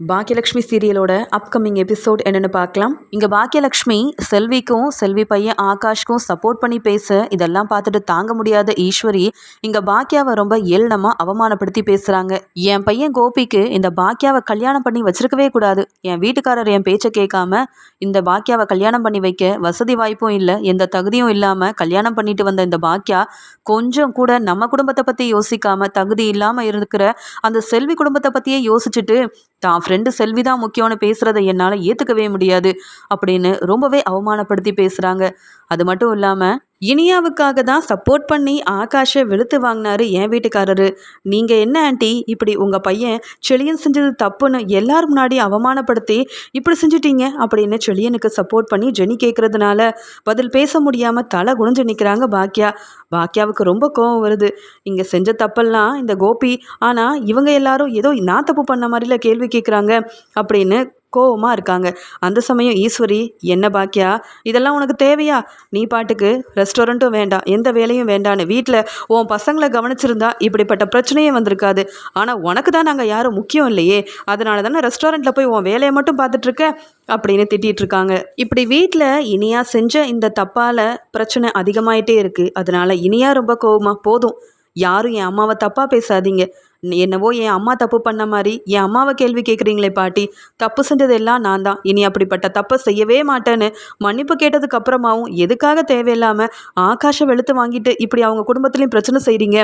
Bhagyalakshmi சீரியலோட upcoming episode என்னென்னு பார்க்கலாம். இங்கே பாக்கியலக்ஷ்மி செல்விக்கும் செல்வி பையன் ஆகாஷ்க்கும் சப்போர்ட் பண்ணி பேச இதெல்லாம் பார்த்துட்டு தாங்க முடியாத ஈஸ்வரி இங்கே பாக்கியாவை ரொம்ப ஏளனமாக அவமானப்படுத்தி பேசுகிறாங்க என் பையன் கோபிக்கு இந்த பாக்கியாவை கல்யாணம் பண்ணி வச்சிருக்கவே கூடாது. என் வீட்டுக்காரர் என் பேச்சை கேட்காம இந்த பாக்கியாவை கல்யாணம் பண்ணி வைக்க வசதி வாய்ப்பும் இல்லை எந்த தகுதியும் இல்லாமல் கல்யாணம் பண்ணிட்டு வந்த இந்த பாக்கியா கொஞ்சம் கூட நம்ம குடும்பத்தை பற்றி யோசிக்காமல் தகுதி இல்லாமல் இருக்கிற அந்த செல்வி குடும்பத்தை பற்றியே யோசிச்சுட்டு தான் ஃப்ரெண்டு செல்வி தான் முக்கியம்னு பேசுகிறத என்னால் ஏற்றுக்கவே முடியாது அப்படின்னு ரொம்பவே அவமானப்படுத்தி பேசுகிறாங்க அது மட்டும் இல்லாமல் இனியாவுக்காக தான் சப்போர்ட் பண்ணி ஆகாஷை வெளுத்து வாங்கினாரு என் வீட்டுக்காரரு. நீங்கள் என்ன ஆண்டி? இப்படி உங்கள் பையன் செளியன் செஞ்சது தப்புன்னு எல்லார் முன்னாடி அவமானப்படுத்தி இப்படி செஞ்சிட்டீங்க அப்படின்னு செளியனுக்கு சப்போர்ட் பண்ணி ஜெனி கேட்குறதுனால பதில் பேச முடியாமல் தலை குனிஞ்சு நிற்கிறாங்க பாக்கியா பாக்கியாவுக்கு ரொம்ப கோவம் வருது. இங்கே செஞ்ச தப்பெல்லாம் இந்த கோபி ஆனால் இவங்க எல்லாரும் ஏதோ நான் தப்பு பண்ண மாதிரில கேள்வி கேட்குறாங்க அப்படின்னு கோவமாக இருக்காங்க. அந்த சமயம் ஈஸ்வரி என்ன பாக்கியா? இதெல்லாம் உனக்கு தேவையா? நீ பாட்டுக்கு ரெஸ்டாரண்ட்டும் வேண்டாம் எந்த வேலையும் வேண்டான்னு வீட்டில் உன் பசங்களை கவனிச்சிருந்தா இப்படிப்பட்ட பிரச்சனையே வந்திருக்காது. ஆனால் உனக்கு தான் நாங்கள் யாரும் முக்கியம் இல்லையே. அதனால தானே ரெஸ்டாரண்ட்டில் போய் உன் வேலையை மட்டும் பார்த்துட்ருக்க அப்படின்னு திட்டிகிட்டு இருக்காங்க. இப்படி வீட்டில் இனியா செஞ்ச இந்த தப்பால் பிரச்சனை அதிகமாயிட்டே இருக்குது அதனால இனியா ரொம்ப கோவமாக போதும். யாரும் என் அம்மாவை தப்பாக பேசாதீங்க. என்னவோ என் அம்மா தப்பு பண்ண மாதிரி. என் அம்மாவை கேள்வி கேட்குறீங்களே பாட்டி. தப்பு செஞ்சதெல்லாம் நான் தான். இனி அப்படிப்பட்ட தப்பை செய்யவே மாட்டேன்னு மன்னிப்பு கேட்டதுக்கு அப்புறமாவும் எதுக்காக தேவையில்லாமல் ஆகாஷை வெளுத்து வாங்கிட்டு இப்படி அவங்க குடும்பத்துலேயும் பிரச்சனை செய்கிறீங்க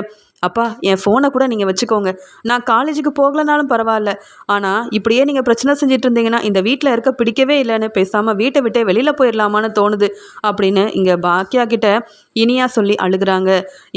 அப்பா என் ஃபோனை கூட நீங்கள் வச்சுக்கோங்க. நான் காலேஜுக்கு போகலனாலும் பரவாயில்ல. ஆனால் இப்படியே நீங்கள் பிரச்சனை செஞ்சுட்டு இருந்தீங்கன்னா இந்த வீட்டில் இருக்க பிடிக்கவே இல்லைன்னு பேசாமல் வீட்டை விட்டே வெளியில் போயிடலாமான்னு தோணுது. அப்படின்னு இங்கே பாக்கியா கிட்ட இனியா சொல்லி அழுகிறாங்க.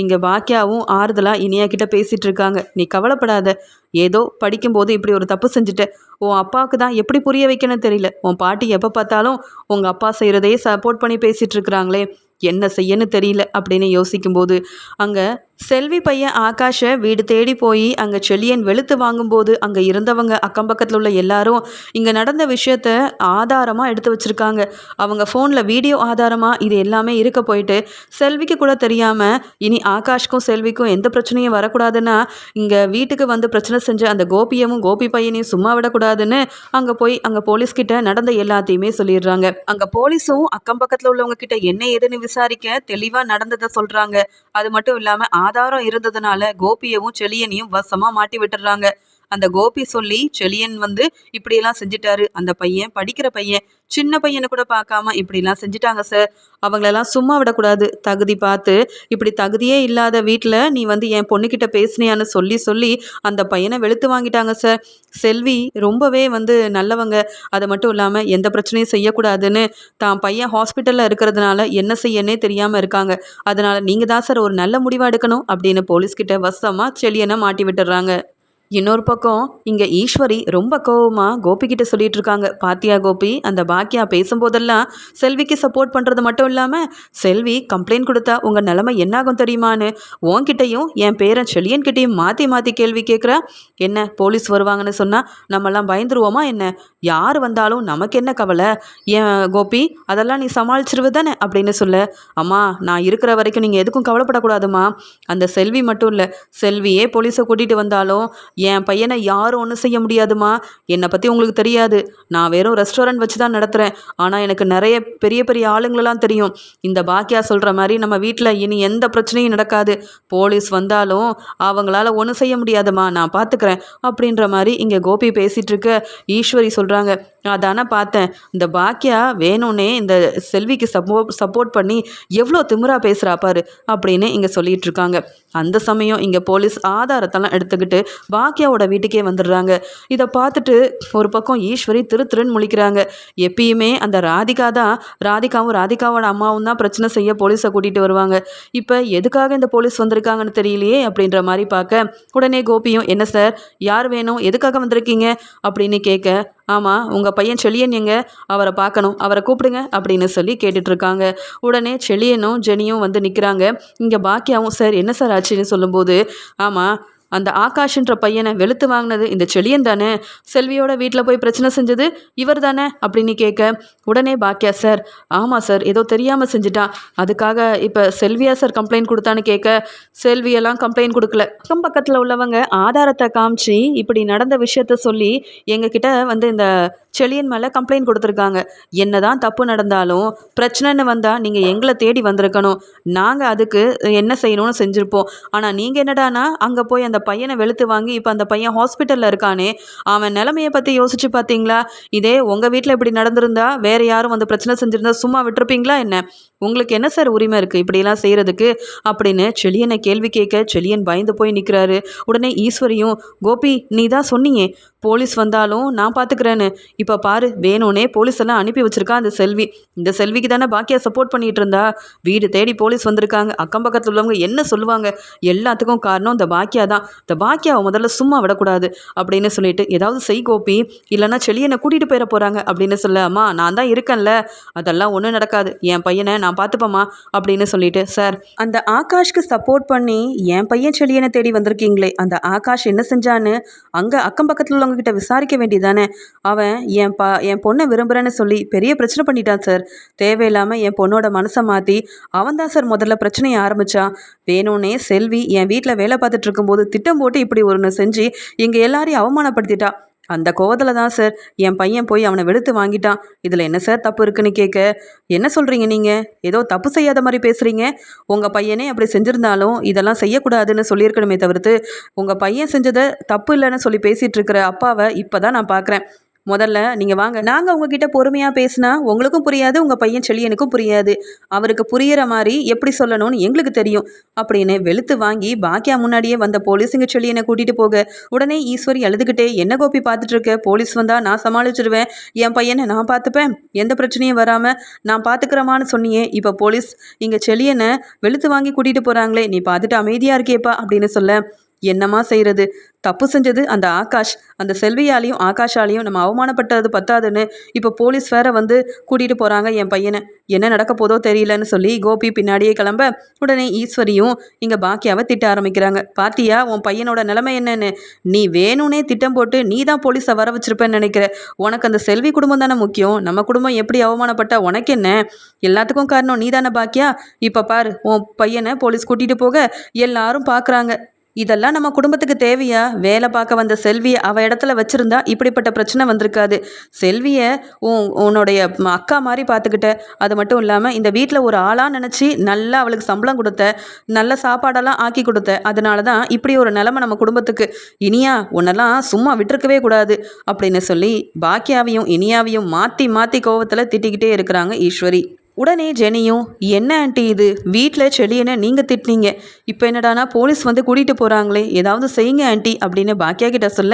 இங்கே பாக்கியாவும் ஆறுதலாக இனியா கிட்ட பேசிகிட்டு இருக்காங்க. நீ கவலைப்படாத. ஏதோ படிக்கும்போது இப்படி ஒரு தப்பு செஞ்சுட்டேன் உன் அப்பாவுக்கு தான் எப்படி புரிய வைக்கணும்னு தெரியல. உன் பாட்டி எப்போ பார்த்தாலும் உங்கள் அப்பா செய்கிறதையே சப்போர்ட் பண்ணி பேசிகிட்டு இருக்கிறாங்களே. என்ன செய்யன்னு தெரியல அப்படின்னு யோசிக்கும்போது அங்கே செல்வி பையன் ஆகாஷை வீடு தேடி போய் அங்கே செல்லியன் வெளுத்து வாங்கும்போது அங்கே இருந்தவங்க அக்கம் பக்கத்தில் உள்ள எல்லாரும் இங்கே நடந்த விஷயத்த ஆதாரமாக எடுத்து வச்சுருக்காங்க. அவங்க ஃபோனில் வீடியோ ஆதாரமாக இது எல்லாமே இருக்க போயிட்டு செல்விக்கு கூட தெரியாமல் இனி ஆகாஷ்க்கும் செல்விக்கும் எந்த பிரச்சனையும் வரக்கூடாதுன்னா இங்கே வீட்டுக்கு வந்து பிரச்சனை செஞ்ச அந்த கோபியமும் கோபி பையனையும் சும்மா விடக்கூடாதுன்னு அங்கே போய் அங்கே போலீஸ்கிட்ட நடந்த எல்லாத்தையுமே சொல்லிடுறாங்க. அங்கே போலீஸும் அக்கம் பக்கத்தில் உள்ளவங்க கிட்ட என்ன ஏதுன்னு விசாரிக்க தெளிவாக நடந்ததை சொல்கிறாங்க அது மட்டும் இல்லாமல் ஆதாரம் இருந்ததுனால கோபியவும் செளியனையும் வசமா மாட்டி விட்டுறாங்க. அந்த கோபி சொல்லி செளியன் வந்து இப்படியெல்லாம் செஞ்சிட்டாரு. அந்த பையன் படிக்கிற பையன் சின்ன பையனை கூட பார்க்காம இப்படிலாம் செஞ்சிட்டாங்க சார் அவங்களெல்லாம் சும்மா விடக்கூடாது. தகுதி பார்த்து இப்படி தகுதியே இல்லாத வீட்டில் நீ வந்து என் பொண்ணுக்கிட்ட பேசினியான்னு சொல்லி சொல்லி அந்த பையனை வெளுத்து வாங்கிட்டாங்க சார் செல்வி ரொம்பவே வந்து நல்லவங்க. அது மட்டும் இல்லாமல் எந்த பிரச்சனையும் செய்யக்கூடாதுன்னு தான் பையன் ஹாஸ்பிட்டலில் இருக்கிறதுனால என்ன செய்யன்னே தெரியாமல் இருக்காங்க. அதனால் நீங்கள் தான் சார் ஒரு நல்ல முடிவாக எடுக்கணும் அப்படின்னு போலீஸ்கிட்ட வசமாக செளியனை மாட்டி விட்டுறாங்க. இன்னொரு பக்கம் இங்கே ஈஸ்வரி ரொம்ப கோவமாக கோபிக்கிட்ட சொல்லிட்டு இருக்காங்க பாத்தியா கோபி அந்த பாக்கியா பேசும்போதெல்லாம் செல்விக்கு சப்போர்ட் பண்ணுறது மட்டும் இல்லாமல் செல்வி கம்ப்ளைண்ட் கொடுத்தா உங்கள் நிலமை என்னாகும் தெரியுமான்னு உன்கிட்டையும் என் பேரன் செல்லியன்கிட்டையும் மாற்றி மாற்றி கேள்வி கேட்குற என்ன போலீஸ் வருவாங்கன்னு சொன்னால் நம்மெல்லாம் பயந்துருவோமா என்ன? யார் வந்தாலும் நமக்கு என்ன கவலை? ஏன் கோபி அதெல்லாம் நீ சமாளிச்சிருவு தானே அப்படின்னு சொல்ல. அம்மா நான் இருக்கிற வரைக்கும் நீங்கள் எதுக்கும் கவலைப்படக்கூடாதுமா அந்த செல்வி மட்டும் இல்லை செல்வியே போலீஸை கூட்டிகிட்டு வந்தாலும் என் பையனை யாரும் ஒன்றும் செய்ய முடியாதுமா என்னை பற்றி உங்களுக்கு தெரியாது. நான் வெறும் ரெஸ்டாரண்ட் வச்சு தான் நடத்துகிறேன் ஆனால் எனக்கு நிறைய பெரிய பெரிய ஆளுங்களெல்லாம் தெரியும். இந்த பாக்கியா சொல்கிற மாதிரி நம்ம வீட்டில் இனி எந்த பிரச்சனையும் நடக்காது. போலீஸ் வந்தாலும் அவங்களால ஒன்றும் செய்ய முடியாதுமா நான் பார்த்துக்கிறேன் அப்படின்ற மாதிரி இங்கே கோபி பேசிகிட்ருக்க ஈஸ்வரி சொல்கிறாங்க அதானே பார்த்தேன். இந்த பாக்கியா வேணும்னே இந்த செல்விக்கு சப்போ சப்போர்ட் பண்ணி எவ்வளோ திமுறா பேசுகிறா பாரு அப்படின்னு இங்கே சொல்லிகிட்டு இருக்காங்க அந்த சமயம் இங்கே போலீஸ் ஆதாரத்தெல்லாம் எடுத்துக்கிட்டு பாக்கியாவோட வீட்டுக்கே வந்துடுறாங்க. இதை பார்த்துட்டு ஒரு பக்கம் ஈஸ்வரி திரு திருன்னு முழிக்கிறாங்க. எப்பயுமே அந்த ராதிகா தான் ராதிகாவும் ராதிகாவோட அம்மாவும் தான் பிரச்சனை செய்ய போலீஸை கூட்டிகிட்டு வருவாங்க. இப்போ எதுக்காக இந்த போலீஸ் வந்திருக்காங்கன்னு தெரியலையே அப்படின்ற மாதிரி பார்க்க உடனே கோபியும் என்ன சார்? யார் வேணும்? எதுக்காக வந்திருக்கீங்க? அப்படின்னு கேட்க ஆமாம் உங்கள் பையன் செழியன் எங்க? அவரை பார்க்கணும். அவரை கூப்பிடுங்க அப்படின்னு சொல்லி கேட்டுட்ருக்காங்க உடனே செழியனும் ஜெனியும் வந்து நிற்கிறாங்க இங்கே பாக்கியாவும் சார் என்ன சார் ஆச்சுன்னு சொல்லும்போது ஆமாம் அந்த ஆகாஷ்ன்ற பையனை வெளுத்து வாங்கினது இந்த செழியன் தானே? செல்வியோட வீட்டில் போய் பிரச்சனை செஞ்சது இவர் தானே? அப்படின்னு கேட்க உடனே பாக்கியா சார் ஆமாம் சார் ஏதோ தெரியாமல் செஞ்சுட்டான். அதுக்காக இப்போ செல்வியா சார் கம்ப்ளைண்ட் கொடுத்தான்னு கேட்க செல்வியெல்லாம் கம்ப்ளைண்ட் கொடுக்கல. அக்கம் பக்கத்தில் உள்ளவங்க ஆதாரத்தை காமிச்சு இப்படி நடந்த விஷயத்த சொல்லி எங்ககிட்ட வந்து இந்த செழியன் மேலே கம்ப்ளைண்ட் கொடுத்துருக்காங்க. என்னதான் தப்பு நடந்தாலும் பிரச்சனைன்னு வந்தால் நீங்கள் எங்களை தேடி வந்திருக்கணும். நாங்கள் அதுக்கு என்ன செய்யணும்னு செஞ்சுருப்போம். ஆனால் நீங்கள் என்னடானா அங்கே போய் அந்த பையனை வெளுத்து வாங்கி இப்போ அந்த பையன் ஹாஸ்பிட்டலில் இருக்கானே அவன் நிலமையை பற்றி யோசிச்சு பார்த்தீங்களா இதே உங்கள் வீட்டில் இப்படி நடந்திருந்தா வேறு யாரும் வந்து பிரச்சனை செஞ்சுருந்தா சும்மா விட்டுருப்பீங்களா என்ன? உங்களுக்கு என்ன சார் உரிமை இருக்குது இப்படியெல்லாம் செய்கிறதுக்கு அப்படின்னு செழியனை கேள்வி கேட்க செழியன் பயந்து போய் நிற்கிறாரு உடனே ஈஸ்வரியும் கோபி நீ தான் சொன்னீங்க போலீஸ் வந்தாலும் நான் பார்த்துக்கிறேன்னு இப்போ பாரு வேணும்னே போலீஸ் எல்லாம் அனுப்பி வச்சுருக்கா அந்த செல்வி. இந்த செல்விக்கு தானே பாக்கியா சப்போர்ட் பண்ணிகிட்டு இருந்தா. வீடு தேடி போலீஸ் வந்திருக்காங்க. அக்கம் பக்கத்தில் உள்ளவங்க என்ன சொல்லுவாங்க? எல்லாத்துக்கும் காரணம் இந்த பாக்கியா தான். இந்த பாக்கியாவை முதல்ல சும்மா விடக்கூடாது. அப்படின்னு சொல்லிட்டு ஏதாவது செய் கோபி. இல்லைன்னா செளியனை கூட்டிகிட்டு போயிட போகிறாங்க அப்படின்னு சொல்ல அம்மா நான் தான் இருக்கேன்ல. அதெல்லாம் ஒன்றும் நடக்காது. என் பையனை நான் பார்த்துப்பேம்மா அப்படின்னு சொல்லிட்டு சார் அந்த ஆகாஷ்க்கு சப்போர்ட் பண்ணி என் பையன் செளியனை தேடி வந்திருக்கீங்களே அந்த ஆகாஷ் என்ன செஞ்சான்னு அங்கே அக்கம் பக்கத்தில் உள்ளவங்ககிட்ட விசாரிக்க வேண்டியதானே அவன் என் பா என் பொண்ணை விரும்புகிறேன்னு சொல்லி பெரிய பிரச்சனை பண்ணிட்டான் சார். தேவையில்லாமல் என் பொண்ணோட மனசை மாற்றி அவன் தான் சார் முதல்ல பிரச்சனையை ஆரம்பித்தான் வேணும்னே செல்வி என் வீட்டில் வேலை பார்த்துட்டு இருக்கும்போது திட்டம் போட்டு இப்படி ஒன்று செஞ்சு எங்கள் எல்லாரையும் அவமானப்படுத்திட்டா. அந்த கோவத்தில் தான் சார். என் பையன் போய் அவனை வெளுத்து வாங்கிட்டான். இதில் என்ன சார் தப்பு இருக்குன்னு கேட்க என்ன சொல்கிறீங்க நீங்கள் ஏதோ தப்பு செய்யாத மாதிரி பேசுகிறீங்க உங்கள் பையனே அப்படி செஞ்சுருந்தாலும் இதெல்லாம் செய்யக்கூடாதுன்னு சொல்லியிருக்கணுமே தவிர்த்து உங்கள் பையன் செஞ்சதை தப்பு இல்லைன்னு சொல்லி பேசிகிட்டு இருக்கிற அப்பாவை இப்போ தான் நான் பார்க்குறேன் முதல்ல நீங்கள் வாங்க. நாங்கள் உங்ககிட்ட பொறுமையாக பேசினா உங்களுக்கும் புரியாது உங்கள் பையன் செழியனுக்கும் புரியாது. அவருக்கு புரியிற மாதிரி எப்படி சொல்லணும்னு எங்களுக்கு தெரியும். அப்படின்னு வெளுத்து வாங்கி பாக்கியா முன்னாடியே வந்த போலீஸுங்க செழியனை கூட்டிகிட்டு போக. உடனே ஈஸ்வரி அழுதுகிட்டே என்ன கோப்பி பார்த்துட்டு இருக்க போலீஸ் வந்தால் நான் சமாளிச்சிருவேன். என் பையனை நான் பார்த்துப்பேன். எந்த பிரச்சனையும் வராமல் நான் பார்த்துக்கிறமான்னு சொன்னியே. இப்போ போலீஸ் இங்கே செழியனை வெளுத்து வாங்கி கூட்டிகிட்டு போகிறாங்களே நீ பார்த்துட்டு அமைதியாக இருக்கேப்பா அப்படின்னு சொல்ல என்னம்மா செய்கிறது தப்பு செஞ்சது அந்த ஆகாஷ். அந்த செல்வியாலையும் ஆகாஷாலையும் நம்ம அவமானப்பட்டது பத்தாதுன்னு இப்போ போலீஸ் வேற வந்து கூட்டிகிட்டு போகிறாங்க என் பையனை. என்ன நடக்க போதோ தெரியலன்னு சொல்லி கோபி பின்னாடியே கிளம்ப உடனே ஈஸ்வரியும் இங்கே பாக்கியாவை திட்ட ஆரம்பிக்கிறாங்க. பாத்தியா உன் பையனோட நிலைமை என்னன்னு? நீ வேணும்னே திட்டம் போட்டு நீ தான் போலீஸை வர வச்சிருப்பேன்னு நினைக்கிற. உனக்கு அந்த செல்வி குடும்பம் தானே முக்கியம். நம்ம குடும்பம் எப்படி அவமானப்பட்டா உனக்கு என்ன? எல்லாத்துக்கும் காரணம் நீ தானே பாக்கியா? இப்போ பாரு உன் பையனை போலீஸ் கூட்டிகிட்டு போக எல்லாரும் பார்க்குறாங்க இதெல்லாம் நம்ம குடும்பத்துக்கு தேவையா? வேலை பார்க்க வந்த செல்வியை அவள் இடத்துல வச்சுருந்தா இப்படிப்பட்ட பிரச்சனை வந்திருக்காது. செல்வியை உன் உன்னுடைய அக்கா மாதிரி பார்த்துக்கிட்ட. அது மட்டும் இல்லாமல் இந்த வீட்டில் ஒரு ஆளாக நினச்சி நல்லா அவளுக்கு சம்பளம் கொடுத்த நல்ல சாப்பாடெல்லாம் ஆக்கி கொடுத்த அதனால தான் இப்படி ஒரு நிலமை நம்ம குடும்பத்துக்கு. இனியா உன்னெல்லாம் சும்மா விட்டுருக்கவே கூடாது அப்படின்னு சொல்லி பாக்கியாவையும் இனியாவையும் மாற்றி மாற்றி கோவத்தில் திட்டிக்கிட்டே இருக்கிறாங்க ஈஸ்வரி. உடனே ஜெனியும் என்ன ஆண்டி இது? வீட்டில் செடியனை நீங்கள் திட்டினீங்க? இப்போ என்னடானா போலீஸ் வந்து கூட்டிகிட்டு போகிறாங்களே ஏதாவது செய்யுங்க ஆண்டி அப்படின்னு பாக்கியா கிட்ட சொல்ல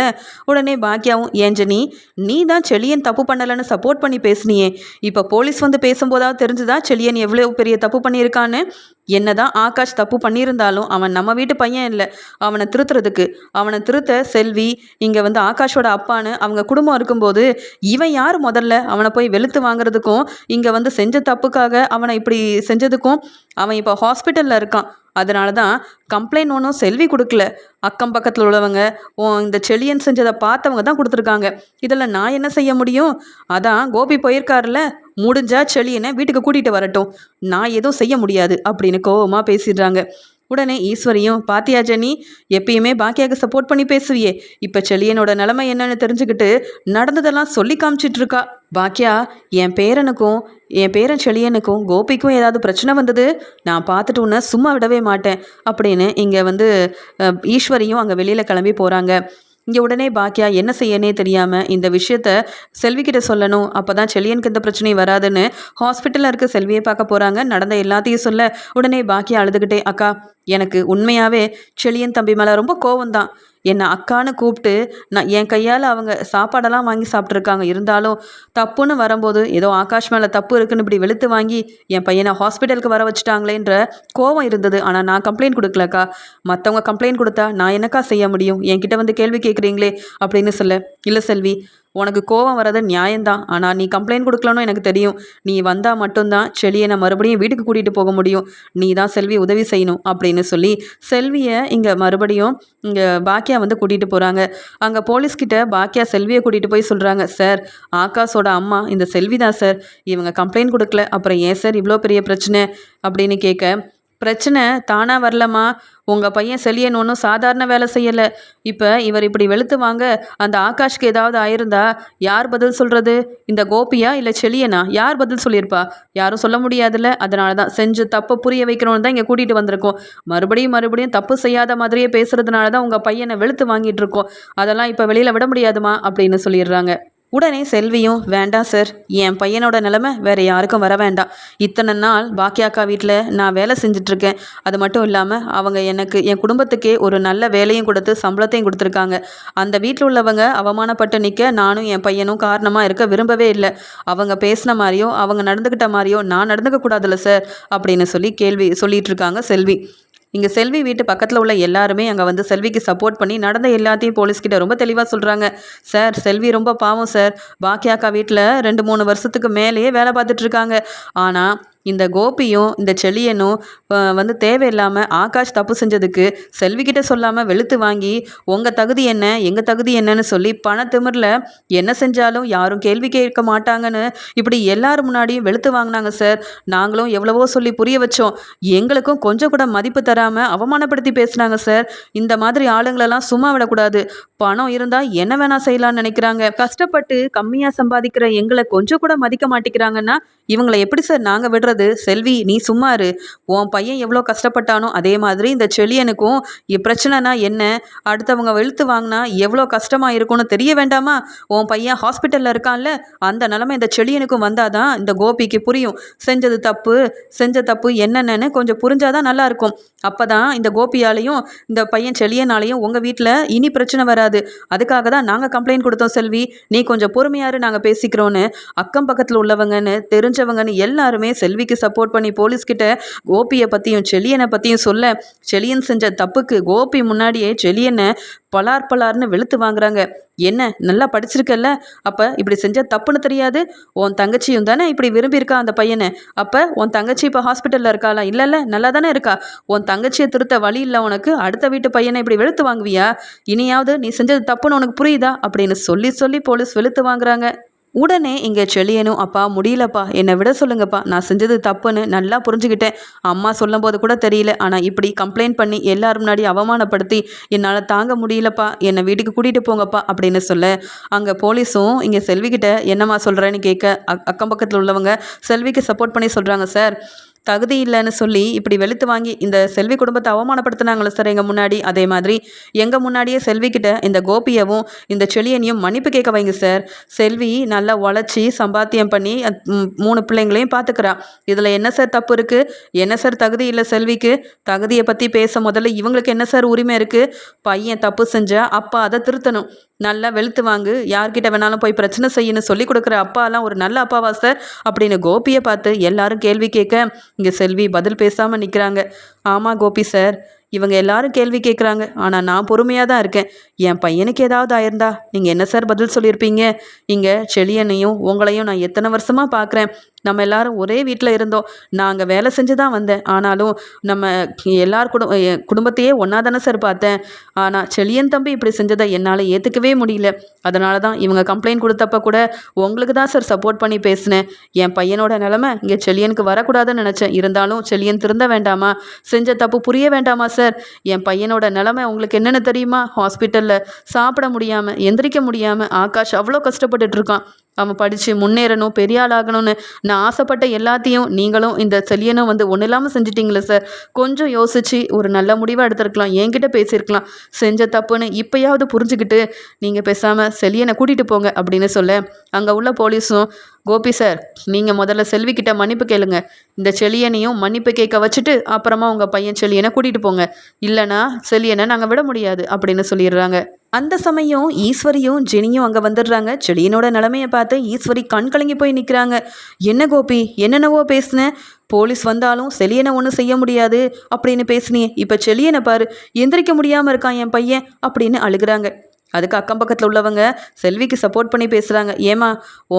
உடனே பாக்கியாவும் ஏன் ஜெனி நீ தான் செளியன் தப்பு பண்ணலைன்னு சப்போர்ட் பண்ணி பேசுனியே. இப்போ போலீஸ் வந்து பேசும்போதாவது தெரிஞ்சுதா செளியன் எவ்வளோ பெரிய தப்பு பண்ணியிருக்கான்னு? என்னதான் ஆகாஷ் தப்பு பண்ணியிருந்தாலும் அவன் நம்ம வீட்டு பையன் இல்லை. அவனை திருத்துறதுக்கு. அவனை திருத்த செல்வி இங்கே வந்து ஆகாஷோட அப்பான்னு அவங்க குடும்பம் இருக்கும்போது இவன் யார் முதல்ல? அவனை போய் வெளுத்து வாங்குறதுக்கும் இங்கே வந்து செஞ்ச தப்புக்காக அவனை இப்படி செஞ்சதுக்கும் அவன் இப்போ ஹாஸ்பிட்டலில் இருக்கான். அதனால தான் கம்ப்ளைண்ட் ஒன்றும் செல்வி கொடுக்கல. அக்கம் பக்கத்தில் உள்ளவங்க ஓ இந்த செளியன் செஞ்சதை பார்த்தவங்க தான் கொடுத்துருக்காங்க. இதில் நான் என்ன செய்ய முடியும்? அதான் கோபி போயிருக்காருல்ல. முடிஞ்சா செளியனை வீட்டுக்கு கூட்டிகிட்டு வரட்டும். நான் எதுவும் செய்ய முடியாது அப்படின்னு கோவமாக பேசிடுறாங்க. உடனே ஈஸ்வரியும் பாத்தியா ஜெனி எப்பயுமே பாக்கியாக சப்போர்ட் பண்ணி பேசுவியே. இப்போ செளியனோட நிலைமை என்னன்னு தெரிஞ்சுக்கிட்டு நடந்ததெல்லாம் சொல்லி காமிச்சிட்டு இருக்கா பாக்கியா என் பேரனுக்கும் என் பேரன் செளியனுக்கும் கோபிக்கும் ஏதாவது பிரச்சனை வந்தது? நான் பார்த்துட்டு உன்னை சும்மா விடவே மாட்டேன். அப்படின்னு இங்கே வந்து ஈஸ்வரியும் அங்கே வெளியில் கிளம்பி போகிறாங்க இங்கே உடனே பாக்கியா என்ன செய்யனே தெரியாமல் இந்த விஷயத்த செல்விக்கிட்ட சொல்லணும். அப்போ தான் செல்லியனுக்கு எந்த பிரச்சனையும் வராதுன்னு ஹாஸ்பிட்டலில் இருக்க செல்வியை பார்க்க போகிறாங்க நடந்த எல்லாத்தையும் சொல்ல உடனே பாக்கியா அழுதுகிட்டே அக்கா எனக்கு உண்மையாகவே செளியன் தம்பி மேலே ரொம்ப கோவம் தான் என்னை அக்கான்னு கூப்பிட்டு நான் என் கையால் அவங்க சாப்பாடெல்லாம் வாங்கி சாப்பிட்ருக்காங்க இருந்தாலும் தப்புன்னு வரும்போது ஏதோ ஆகாஷ் மேலே தப்பு இருக்குன்னு இப்படி வெளுத்து வாங்கி என் பையனை ஹாஸ்பிட்டலுக்கு வர வச்சுட்டாங்களேன்ற கோவம் இருந்தது. ஆனால் நான் கம்ப்ளைண்ட் கொடுக்கலக்கா மற்றவங்க கம்ப்ளைண்ட் கொடுத்தா நான் என்னக்கா செய்ய முடியும்? என்கிட்ட வந்து கேள்வி கேட்குறீங்களே அப்படின்னு சொல்ல இல்லை செல்வி உனக்கு கோவம் வர்றது நியாயம்தான். ஆனால் நீ கம்ப்ளைண்ட் கொடுக்கலன்னு எனக்கு தெரியும். நீ வந்தால் மட்டும்தான் செளியை நான் மறுபடியும் வீட்டுக்கு கூட்டிகிட்டு போக முடியும். நீ தான் செல்வி உதவி செய்யணும் அப்படின்னு சொல்லி செல்வியை இங்கே மறுபடியும் இங்கே பாக்கியா வந்து கூட்டிகிட்டு போகிறாங்க அங்கே போலீஸ்கிட்ட பாக்கியா செல்வியை கூட்டிகிட்டு போய் சொல்கிறாங்க சார் ஆகாஷோட அம்மா இந்த செல்வி தான் சார். இவங்க கம்ப்ளைண்ட் கொடுக்கல. அப்புறம் ஏன் சார் இவ்வளோ பெரிய பிரச்சனை? அப்படின்னு கேட்க பிரச்சனை தானாக வரலம்மா. உங்கள் பையன் செலியன் ஒன்றும் சாதாரண வேலை செய்யலை. இப்போ இவர் இப்படி வெளுத்து வாங்க அந்த ஆகாஷ்க்கு ஏதாவது ஆயிருந்தா யார் பதில் சொல்கிறது இந்த கோபியா இல்லை செலியனா? யார் பதில் சொல்லியிருப்பா? யாரும் சொல்ல முடியாதுல்ல. அதனால தான் செஞ்சு தப்பை புரிய வைக்கணும்னு தான் இங்கே கூட்டிகிட்டு வந்திருக்கோம். மறுபடியும் மறுபடியும் தப்பு செய்யாத மாதிரியே பேசுகிறதுனால தான் உங்கள் பையனை வெளுத்து வாங்கிட்டு இருக்கோம். அதெல்லாம் இப்போ வெளியில் விட முடியாதுமா? அப்படின்னு சொல்லிடுறாங்க. உடனே செல்வியும் வேண்டாம் சார் என் பையனோட நிலமை வேறு யாருக்கும் வர வேண்டாம். இத்தனை நாள் பாக்கியாக்கா வீட்டில் நான் வேலை செஞ்சிட்ருக்கேன். அது மட்டும் இல்லாமல் அவங்க எனக்கு என் குடும்பத்துக்கே ஒரு நல்ல வேலையும் கொடுத்து சம்பளத்தையும் கொடுத்துருக்காங்க. அந்த வீட்டில் உள்ளவங்க அவமானப்பட்டு நிற்க நானும் என் பையனும் காரணமாக இருக்க விரும்பவே இல்லை. அவங்க பேசின மாதிரியோ அவங்க நடந்துக்கிட்ட மாதிரியோ நான் நடந்துக்க கூடாதுல்ல சார் அப்படின்னு சொல்லி கேள்வி சொல்லிட்டு இருக்காங்க செல்வி. இங்கே செல்வி வீட்டு பக்கத்தில் உள்ள எல்லாருமே அங்கே வந்து செல்விக்கு சப்போர்ட் பண்ணி நடந்த எல்லாத்தையும் போலீஸ்கிட்ட ரொம்ப தெளிவாக சொல்கிறாங்க சார் செல்வி ரொம்ப பாவம் சார் பாக்கியாக்கா வீட்டில் ரெண்டு மூணு வருஷத்துக்கு மேலேயே வேலை பார்த்துட்ருக்காங்க ஆனால் இந்த கோபியும் இந்த செழியனும் வந்து தேவையில்லாமல் ஆகாஷ் தப்பு செஞ்சதுக்கு செல்விக்கிட்ட சொல்லாமல் வெளுத்து வாங்கி உங்கள் தகுதி என்ன? எங்கள் தகுதி என்னன்னு சொல்லி பண திமிரில் என்ன செஞ்சாலும் யாரும் கேள்வி கேட்க மாட்டாங்கன்னு இப்படி எல்லார் முன்னாடியும் வெளுத்து வாங்கினாங்க சார். நாங்களும் எவ்வளவோ சொல்லி புரிய வச்சோம். எங்களுக்கும் கொஞ்சம் கூட மதிப்பு தராமல் அவமானப்படுத்தி பேசுனாங்க சார். இந்த மாதிரி ஆளுங்களெல்லாம் சும்மா விடக்கூடாது. பணம் இருந்தால் என்ன வேணால் செய்யலாம்னு நினைக்கிறாங்க. கஷ்டப்பட்டு கம்மியாக சம்பாதிக்கிற எங்களை கொஞ்சம் கூட மதிக்க மாட்டேங்கிறாங்கன்னா இவங்களை எப்படி சார் நாங்கள் விடுறது? செல்வி நீ சும்மா இரு. உன் பையன் எவ்வளோ கஷ்டப்பட்டானோ அதே மாதிரி இந்த செழியனுக்கும் பிரச்சனைனா என்ன? அடுத்தவங்க வெளுத்து வாங்கினா எவ்வளோ கஷ்டமாக இருக்கும்னு தெரிய வேண்டாமா? உன் பையன் ஹாஸ்பிட்டலில் இருக்கான்ல அந்த நிலமை இந்த செழியனுக்கும் வந்தாதான் இந்த கோபிக்கு புரியும். செஞ்சது தப்பு செஞ்ச தப்பு என்னென்னு கொஞ்சம் புரிஞ்சாதான் நல்லாயிருக்கும் அப்போ தான் இந்த கோபியாலையும் இந்த பையன் செழியனாலையும் உங்கள் வீட்டில் இனி பிரச்சனை வராது. அதுக்காக தான் நாங்கள் கம்ப்ளைண்ட் கொடுத்தோம் செல்வி. நீ கொஞ்சம் பொறுமையாரு நாங்கள் பேசிக்கிறோன்னு. அக்கம் பக்கத்தில் உள்ளவங்கன்னு தெரிஞ்சவங்கன்னு எல்லாருமே செல்விக்கு சப்போர்ட் பண்ணி போலீஸ்கிட்ட கோபியை பற்றியும் செலியனை பற்றியும் சொல்ல செலியன் செஞ்ச தப்புக்கு கோபி முன்னாடியே செலியனை பலார் பலார்னு வெளுத்து வாங்குறாங்க. என்ன நல்லா படிச்சிருக்கல்ல? அப்போ இப்படி செஞ்சால் தப்புன்னு தெரியாது? உன் தங்கச்சியும் தானே இப்படி விரும்பியிருக்கா அந்த பையனை? அப்போ உன் தங்கச்சி இப்போ ஹாஸ்பிட்டலில் இருக்காளா? இல்லைல்ல நல்லா தானே இருக்கா? உன் தங்கச்சியை திருத்த வழி இல்லை உனக்கு? அடுத்த வீட்டு பையனை இப்படி வெளுத்து வாங்குவியா? இனியாவது நீ செஞ்சது தப்புன்னு உனக்கு புரியுதா? அப்படின்னு சொல்லி சொல்லி போலீஸ் வெளுத்து வாங்குறாங்க. உடனே இங்கே செழியனும் அப்பா முடியலப்பா. என்னை விட சொல்லுங்கப்பா. நான் செஞ்சது தப்புன்னு நல்லா புரிஞ்சுக்கிட்டேன். அம்மா சொல்லும்போது கூட தெரியல. ஆனால் இப்படி கம்ப்ளைண்ட் பண்ணி எல்லாரும் முன்னாடி அவமானப்படுத்தி என்னால் தாங்க முடியலப்பா. என்னை வீட்டுக்கு கூட்டிகிட்டு போங்கப்பா. அப்படின்னு சொல்ல அங்கே போலீஸும் இங்கே செல்விக்கிட்ட என்னம்மா சொல்கிறேன்னு கேட்க அக்கம் பக்கத்தில் உள்ளவங்க செல்விக்கு சப்போர்ட் பண்ணி சொல்கிறாங்க சார் தகுதி இல்லைன்னு சொல்லி இப்படி வெளுத்து வாங்கி இந்த செல்வி குடும்பத்தை அவமானப்படுத்தினாங்களே சார் எங்கள் முன்னாடி. அதே மாதிரி எங்கள் முன்னாடியே செல்விக்கிட்ட இந்த கோபியவும் இந்த செளியனையும் மன்னிப்பு கேட்க வைங்க சார். செல்வி நல்லா உழைச்சி சம்பாத்தியம் பண்ணி மூணு பிள்ளைங்களையும் பார்த்துக்கிறா இதில் என்ன சார் தப்பு இருக்குது என்ன சார் தகுதி இல்லை செல்விக்கு? தகுதியை பற்றி பேச முதல்ல இவங்களுக்கு என்ன சார் உரிமை இருக்குது பையன் தப்பு செஞ்சால் அப்பா அதை திருத்தணும். நல்லா வெளுத்து வாங்கு. யார்கிட்ட வேணாலும் போய் பிரச்சனை செய்யணும் சொல்லி கொடுக்குற அப்பாலாம் ஒரு நல்ல அப்பாவா சார்? அப்படின்னு கோபியை பார்த்து எல்லாரும் கேள்வி கேட்க இங்கே செல்வி பதில் பேசாமல் நிற்கிறாங்க ஆமாம் கோபி சார். இவங்க எல்லாரும் கேள்வி கேட்குறாங்க. ஆனால் நான் பொறுமையாக தான் இருக்கேன். என் பையனுக்கு ஏதாவது ஆயிருந்தா நீங்கள் என்ன சார் பதில் சொல்லியிருப்பீங்க? இங்கே செழியனையும் உங்களையும் நான் எத்தனை வருஷமாக பார்க்குறேன். நம்ம எல்லாரும் ஒரே வீட்டில் இருந்தோம். நாங்கள் வேலை செஞ்சு தான் வந்தேன். ஆனாலும் நம்ம எல்லார் குடும் குடும்பத்தையே ஒன்றா தானே சார் பார்த்தேன். ஆனால் செழியன் தம்பி இப்படி செஞ்சதை என்னால் ஏற்றுக்கவே முடியல. அதனால தான் இவங்க கம்ப்ளைண்ட் கொடுத்தப்ப கூட உங்களுக்கு தான் சார் சப்போர்ட் பண்ணி பேசினேன். என் பையனோட நிலமை இங்கே செழியனுக்கு வரக்கூடாதுன்னு நினச்சேன். இருந்தாலும் செழியன் திருந்த வேண்டாமா? செஞ்ச தப்பு புரிய வேண்டாமா சார் என் பையனோட நிலமை உங்களுக்கு என்னென்னு தெரியுமா? ஹாஸ்பிட்டலில் சாப்பிட முடியாமல் எந்திரிக்க முடியாமல் ஆகாஷ் அவ்வளோ கஷ்டப்பட்டுட்டு இருக்கான். அவன் படித்து முன்னேறணும் பெரிய ஆளாகணும்னு நான் ஆசைப்பட்ட எல்லாத்தையும் நீங்களும் இந்த செல்லியனும் வந்து ஒன்றும் இல்லாமல் செஞ்சிட்டிங்களே சார் கொஞ்சம் யோசித்து ஒரு நல்ல முடிவாக எடுத்திருக்கலாம். என்கிட்ட பேசியிருக்கலாம். செஞ்ச தப்புன்னு இப்போயாவது புரிஞ்சுக்கிட்டு நீங்கள் பேசாமல் செல்லியனை கூட்டிகிட்டு போங்க அப்படின்னு சொல்ல அங்கே உள்ள போலீஸும் கோபி சார் நீங்கள் முதல்ல செல்விக்கிட்ட மன்னிப்பு கேளுங்க. இந்த செழியனையும் மன்னிப்பு கேட்க வச்சுட்டு அப்புறமா உங்கள் பையன் செளியனை கூட்டிகிட்டு போங்க. இல்லைனா செழியனை நாங்கள் விட முடியாது அப்படின்னு சொல்லிடுறாங்க. அந்த சமயம் ஈஸ்வரியும் ஜெனியும் அங்கே வந்துடுறாங்க. செடியனோட நிலமையை பார்த்து ஈஸ்வரி கண் கலங்கி போய் நிற்கிறாங்க என்ன கோபி? என்னென்னவோ பேசினேன் போலீஸ் வந்தாலும் செலியனை ஒன்றும் செய்ய முடியாது அப்படின்னு பேசுனியே இப்போ செலியனை பாரு. எந்திரிக்க முடியாமல் இருக்கான் என் பையன் அப்படின்னு அழுகிறாங்க. அதுக்கு அக்கம் பக்கத்தில் உள்ளவங்க செல்விக்கு சப்போர்ட் பண்ணி பேசுகிறாங்க ஏமா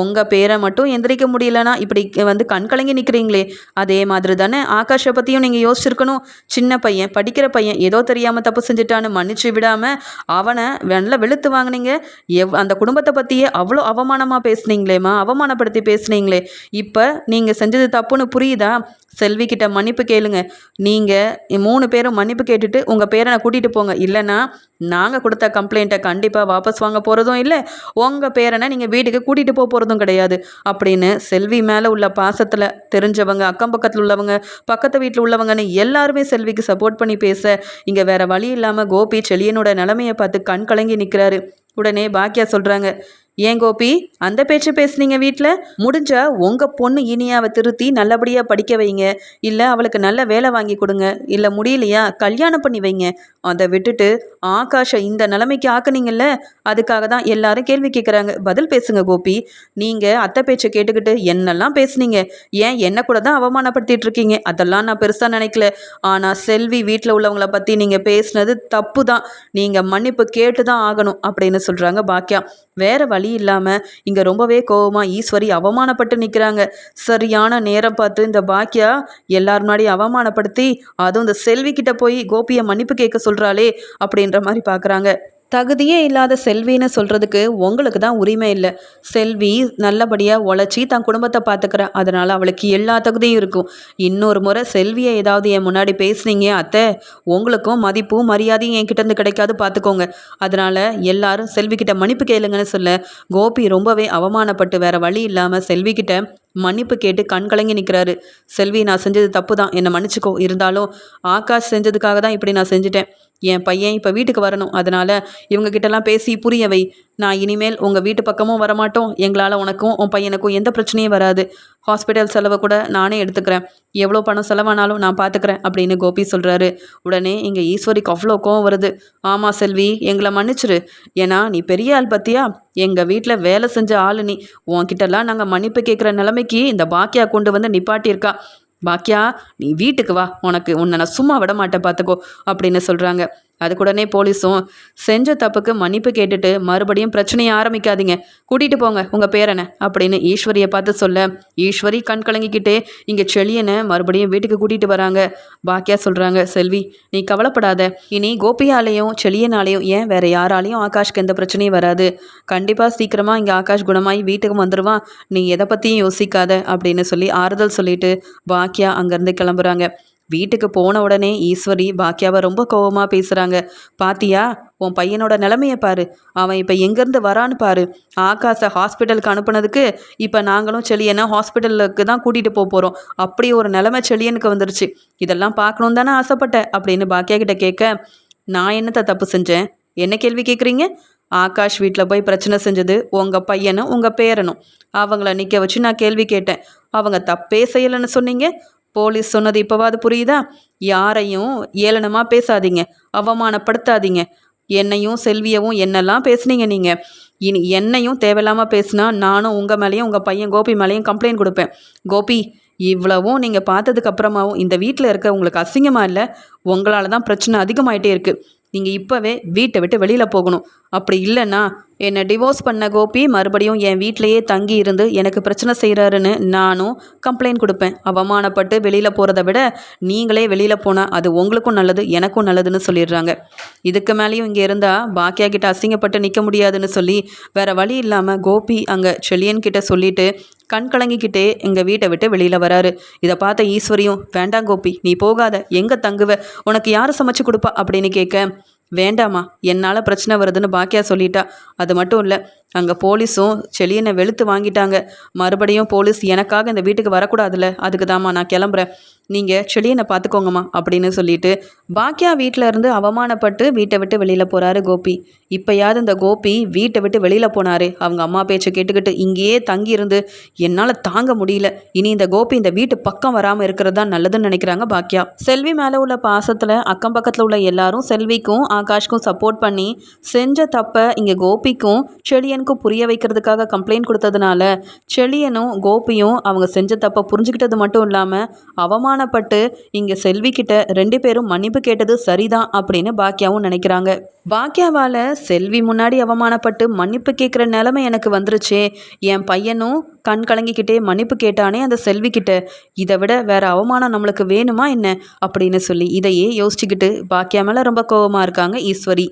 உங்கள் பேரை மட்டும் எந்திரிக்க முடியலனா இப்படி வந்து கண் கலங்கி நிற்கிறீங்களே அதே மாதிரி தானே ஆகாஷை பற்றியும் நீங்கள் யோசிச்சிருக்கணும். சின்ன பையன் படிக்கிற பையன் ஏதோ தெரியாமல் தப்பு செஞ்சுட்டான்னு மன்னிச்சு விடாமல் அவனை நல்லா வெளுத்து வாங்கினீங்க. எவ் அந்த குடும்பத்தை பற்றியே அவ்வளோ அவமானமாக பேசுனீங்களேம்மா அவமானப்படுத்தி பேசுனீங்களே. இப்போ நீங்கள் செஞ்சது தப்புன்னு புரியுதா? செல்வி கிட்ட மன்னிப்பு கேளுங்க. நீங்கள் மூணு பேரும் மன்னிப்பு கேட்டுட்டு உங்கள் பேரனை கூட்டிகிட்டு போங்க. இல்லைன்னா நாங்கள் கொடுத்த கம்ப்ளைண்ட்டை கண்டிப்பாக வாபஸ் வாங்க போகிறதும் இல்லை. உங்கள் பேரனை நீங்கள் வீட்டுக்கு கூட்டிகிட்டு போக போகிறதும் கிடையாது. அப்படின்னு செல்வி மேலே உள்ள பாசத்தில் தெரிஞ்சவங்க அக்கம் பக்கத்தில் உள்ளவங்க பக்கத்து வீட்டில் உள்ளவங்கன்னு எல்லாருமே செல்விக்கு சப்போர்ட் பண்ணி பேச இங்கே வேறு வழி இல்லாமல் கோபி செழியனோட நிலமையை பார்த்து கண் கலங்கி நிற்கிறாரு உடனே பாக்கியா சொல்கிறாங்க ஏன் கோபி? அந்த பேச்சு பேசுனீங்க வீட்டில் முடிஞ்சா உங்கள் பொண்ணு இனியாவை திருத்தி நல்லபடியாக படிக்க வைங்க. இல்லை அவளுக்கு நல்ல வேலை வாங்கி கொடுங்க. இல்லை முடியலையா? கல்யாணம் பண்ணி வைங்க. அதை விட்டுட்டு ஆகாஷை இந்த நிலைமைக்கு ஆக்குனீங்கல்ல? அதுக்காக தான் எல்லாரும் கேள்வி கேட்குறாங்க பதில் பேசுங்க கோபி. நீங்கள் அத்தை பேச்சை கேட்டுக்கிட்டு என்னெல்லாம் பேசுனீங்க? ஏன் என்ன கூட தான் அவமானப்படுத்திட்டு இருக்கீங்க? அதெல்லாம் நான் பெருசாக நினைக்கல. ஆனால் செல்வி வீட்டில் உள்ளவங்கள பற்றி நீங்கள் பேசுனது தப்பு தான். நீங்கள் மன்னிப்பு கேட்டு தான் ஆகணும் அப்படின்னு சொல்கிறாங்க பாக்கியா வேறு வழி இல்லாமல் இங்கே ரொம்பவே கோவமாக ஈஸ்வரி அவமானப்பட்டு நிற்கிறாங்க சரியான நேரம் பார்த்து இந்த பாக்கியா எல்லார் முன்னாடி அவமானப்படுத்தி அதுவும் இந்த செல்வி கிட்ட போய் கோபியை மன்னிப்பு கேட்க சொல்கிறாளே அப்படின்ற மாதிரி பார்க்குறாங்க தகுதியே இல்லாத செல்வின்னு சொல்கிறதுக்கு உங்களுக்கு தான் உரிமை இல்லை. செல்வி நல்லபடியாக உழைச்சி தன் குடும்பத்தை பார்த்துக்கிறா அதனால் அவளுக்கு எல்லா தகுதியும் இருக்கும். இன்னொரு முறை செல்வியை ஏதாவது என் முன்னாடி பேசுனீங்க அத்தை. உங்களுக்கும் மதிப்பும் மரியாதையும் என்கிட்டேருந்து கிடைக்காது பார்த்துக்கோங்க அதனால் எல்லாரும் செல்விக்கிட்ட மன்னிப்பு கேளுங்கன்னு சொல்ல கோபி ரொம்பவே அவமானப்பட்டு வேற வழி இல்லாமல் செல்விக்கிட்ட மன்னிப்பு கேட்டு கண் கலங்கி நிற்கிறாரு செல்வி நான் செஞ்சது தப்பு தான். என்னை மன்னிச்சிக்கோ. இருந்தாலும் ஆகாஷ் செஞ்சதுக்காக தான் இப்படி நான் செஞ்சுட்டேன். என் பையன் இப்போ வீட்டுக்கு வரணும். அதனால் இவங்ககிட்டலாம் பேசி புரியவை நான் இனிமேல் உங்கள் வீட்டு பக்கமும் வரமாட்டோம். எங்களால் உனக்கும் உன் பையனுக்கும் எந்த பிரச்சனையும் வராது. ஹாஸ்பிட்டல் செலவை கூட நானே எடுத்துக்கிறேன். எவ்வளோ பணம் செலவானாலும் நான் பார்த்துக்கிறேன் அப்படின்னு கோபி சொல்கிறாரு உடனே இங்கே ஈஸ்வரிக்கு அவ்வளோ கோவம் வருது. ஆமாம் செல்வி எங்களை மன்னிச்சிரு. ஏன்னா நீ பெரிய ஆள் பத்தியா? எங்கள் வீட்டில் வேலை செஞ்ச ஆள் நீ. உன்கிட்டலாம் நாங்கள் மன்னிப்பு கேட்குற நிலைமைக்கு இந்த பாக்கியா கொண்டு வந்து நிப்பாட்டியிருக்கா. பாக்கியா நீ வீட்டுக்கு வா. உனக்கு உன்னை நான் சும்மா விட மாட்டேன் பார்த்துக்கோ அப்படின்னு சொல்கிறாங்க அதுக்குடனே போலீஸும் செஞ்ச தப்புக்கு மன்னிப்பு கேட்டுட்டு மறுபடியும் பிரச்சனையை ஆரம்பிக்காதீங்க. கூட்டிகிட்டு போங்க உங்கள் பேரனை அப்படின்னு ஈஸ்வரியை பார்த்து சொல்ல ஈஸ்வரி கண் கலங்கிக்கிட்டே இங்கே செளியனை மறுபடியும் வீட்டுக்கு கூட்டிகிட்டு வராங்க. பாக்கியா சொல்கிறாங்க செல்வி நீ கவலைப்படாத. இனி கோபியாலேயும் செளியனாலேயும் ஏன் வேறு யாராலையும் ஆகாஷ்க்கு எந்த பிரச்சனையும் வராது. கண்டிப்பாக சீக்கிரமாக இங்கே ஆகாஷ் குணமாகி வீட்டுக்கு வந்துடுவான் நீ எதை பற்றியும் யோசிக்காத அப்படின்னு சொல்லி ஆறுதல் சொல்லிட்டு பாக்கியா அங்கேருந்து கிளம்புறாங்க. வீட்டுக்கு போன உடனே ஈஸ்வரி பாக்கியாவை ரொம்ப கோபமாக பேசுகிறாங்க பாத்தியா உன் பையனோட நிலமையை பாரு. அவன் இப்போ எங்கேருந்து வரான்னு பாரு. ஆகாஷை ஹாஸ்பிட்டலுக்கு அனுப்புனதுக்கு இப்போ நாங்களும் செளியனை ஹாஸ்பிட்டலுக்கு தான் கூட்டிகிட்டு போக போகிறோம் அப்படி ஒரு நிலமை செளியனுக்கு வந்துருச்சு. இதெல்லாம் பார்க்கணும் தானே ஆசைப்பட்டேன் அப்படின்னு பாக்கியா கிட்ட கேட்க நான் என்னத்தை தப்பு செஞ்சேன்? என்ன கேள்வி கேட்குறீங்க ஆகாஷ் வீட்டில் போய் பிரச்சனை செஞ்சது உங்கள் பையனும் உங்கள் பேரனும். அவங்கள நிற்க வச்சு நான் கேள்வி கேட்டேன். அவங்க தப்பே செய்யலைன்னு சொன்னீங்க? போலீஸ் சொன்னது இப்போவாது புரியுதா? யாரையும் ஏளனமாக பேசாதீங்க அவமானப்படுத்தாதீங்க. என்னையும் செல்வியவும் என்னெல்லாம் பேசுனீங்க நீங்கள் இனி என்னையும் தேவையில்லாமல் பேசுனா நானும் உங்கள் மேலேயும் உங்கள் பையன் கோபி மேலேயும் கம்ப்ளைண்ட் கொடுப்பேன். கோபி இவ்வளவும் நீங்கள் பார்த்ததுக்கு அப்புறமாவும் இந்த வீட்டில் இருக்க உங்களுக்கு அசிங்கமாக இல்லை? உங்களால் தான் பிரச்சனை அதிகமாயிட்டே இருக்குது நீங்கள் இப்போவே வீட்டை விட்டு வெளியில் போகணும். அப்படி இல்லைன்னா என்னை டிவோர்ஸ் பண்ண கோபி மறுபடியும் என் வீட்டிலையே தங்கி இருந்து எனக்கு பிரச்சனை செய்கிறாருன்னு நானும் கம்ப்ளைண்ட் கொடுப்பேன். அவமானப்பட்டு வெளியில் போகிறத விட நீங்களே வெளியில் போனால் அது உங்களுக்கும் நல்லது எனக்கும் நல்லதுன்னு சொல்லிடுறாங்க. இதுக்கு மேலேயும் இங்கே இருந்தால் பாக்கியா கிட்ட அசிங்கப்பட்டு நிற்க முடியாதுன்னு சொல்லி வேறு வழி இல்லாமல் கோபி அங்கே செலியன் கிட்ட சொல்லிட்டு கண் கலங்கிக்கிட்டே எங்கள் வீட்டை விட்டு வெளியில் வராரு. இதை பார்த்த ஈஸ்வரியும் வேண்டாம் கோபி நீ போகாத எங்கே தங்குவ? உனக்கு யார் சமைச்சு கொடுப்பா? அப்படின்னு கேட்க வேண்டாமா என்னால் பிரச்சனை வருதுன்னு பாக்கியா சொல்லிட்டா. அது மட்டும் இல்லை அங்கே போலீஸும் செளியனை வெளுத்து வாங்கிட்டாங்க. மறுபடியும் போலீஸ் எனக்காக இந்த வீட்டுக்கு வரக்கூடாதுல்ல? அதுக்கு தாம்மா நான் கிளம்புறேன். நீங்கள் செளியனை பார்த்துக்கோங்கம்மா அப்படின்னு சொல்லிட்டு பாக்கியா வீட்டில் இருந்து அவமானப்பட்டு வீட்டை விட்டு வெளியில் போகிறாரு கோபி. இப்போயாவது இந்த கோபி வீட்டை விட்டு வெளியில் போனார். அவங்க அம்மா பேச்சை கேட்டுக்கிட்டு இங்கேயே தங்கி இருந்து என்னால் தாங்க முடியல. இனி இந்த கோபி இந்த வீட்டு பக்கம் வராமல் இருக்கிறது தான் நல்லதுன்னு நினைக்கிறாங்க பாக்கியா செல்வி மேலே உள்ள பாசத்தில் அக்கம் பக்கத்தில் உள்ள எல்லாரும் செல்விக்கும் ஆகாஷ்க்கும் சப்போர்ட் பண்ணி செஞ்ச தப்பை இங்கே கோபிக்கும் செழியன் செல்வனுக்கும் புரிய வைக்கிறதுக்காக கம்ப்ளைண்ட் கொடுத்ததுனால செழியனும் கோபியும் அவங்க செஞ்ச தப்பை புரிஞ்சுக்கிட்டது மட்டும் இல்லாமல் அவமானப்பட்டு இங்கே செல்விக்கிட்ட ரெண்டு பேரும் மன்னிப்பு கேட்டது சரிதான் அப்படின்னு பாக்கியாவும் நினைக்கிறாங்க. பாக்கியாவால் செல்வி முன்னாடி அவமானப்பட்டு மன்னிப்பு கேட்குற நிலமை எனக்கு வந்துருச்சே. என் பையனும் கண் கலங்கிக்கிட்டே மன்னிப்பு கேட்டானே அந்த செல்விக்கிட்ட இதை விட வேற அவமானம் நம்மளுக்கு வேணுமா என்ன? அப்படின்னு சொல்லி இதையே யோசிச்சுக்கிட்டு பாக்கியா மேலே ரொம்ப கோபமாக இருக்காங்க ஈஸ்வரி.